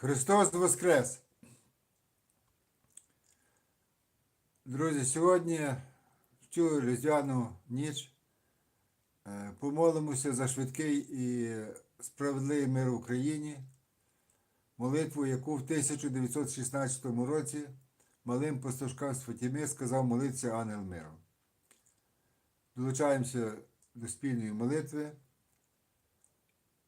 Христос Воскрес! Друзі, сьогодні в цю різдвяну ніч е, помолимося за швидкий і справедливий мир в Україні, молитву, яку в 1916 році малим пастушкам з Фатіми сказав молитися ангел миру. Долучаємося до спільної молитви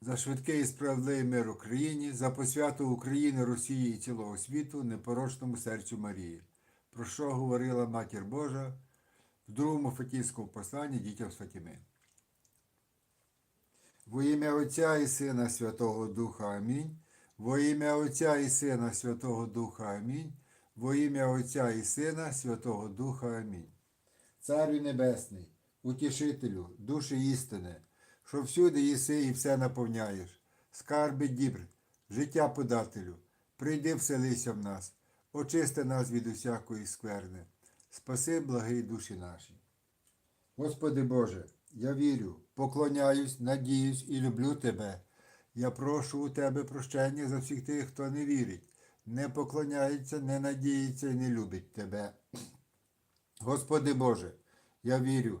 за швидкий і справедливий мир Україні, за посвяту України, Росії і цілого світу, непорочному серцю Марії, про що говорила Матір Божа в другому Фатійському посланні дітям з Фатіми. Во ім'я Отця і Сина Святого Духа Амінь. Во ім'я Отця і Сина Святого Духа Амінь. Во ім'я Отця і Сина Святого Духа Амінь. Царю Небесний, утішителю, душі істини, що всюди єси і все наповняєш, скарби дібр, життя подателю, прийди вселися в нас, очисти нас від усякої скверни, спаси благий душі наші. Господи Боже, я вірю, поклоняюсь, надіюсь і люблю Тебе. Я прошу у Тебе прощення за всіх тих, хто не вірить, не поклоняється, не надіється і не любить Тебе. Господи Боже, я вірю,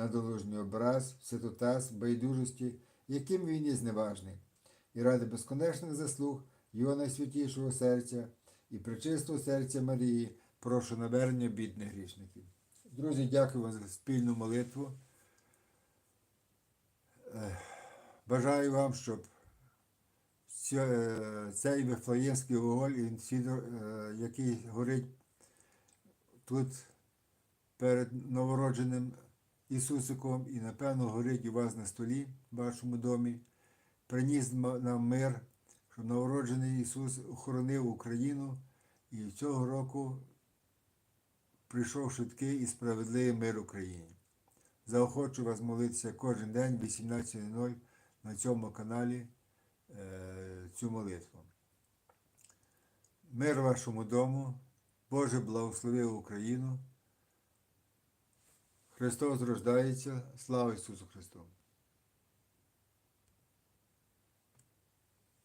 на доложний образ, святотас, байдужості, яким він є зневажний, і ради безконечних заслуг Його найсвятішого серця і пречистого серця Марії, прошу навернення бідних грішників. Друзі, дякую вам за спільну молитву. Е, Бажаю вам, щоб е, цей Вифлеємський свідо- е, який горить тут перед новородженим Ісусиком і, напевно, горить у вас на столі в вашому домі, приніс нам мир, щоб новороджений Ісус охоронив Україну і цього року прийшов швидкий і справедливий мир Україні. Заохочу вас молитися кожен день, 18.00 на цьому каналі е, цю молитву. Мир вашому дому, Боже благословив Україну. Христос рождається, слава Ісусу Христу!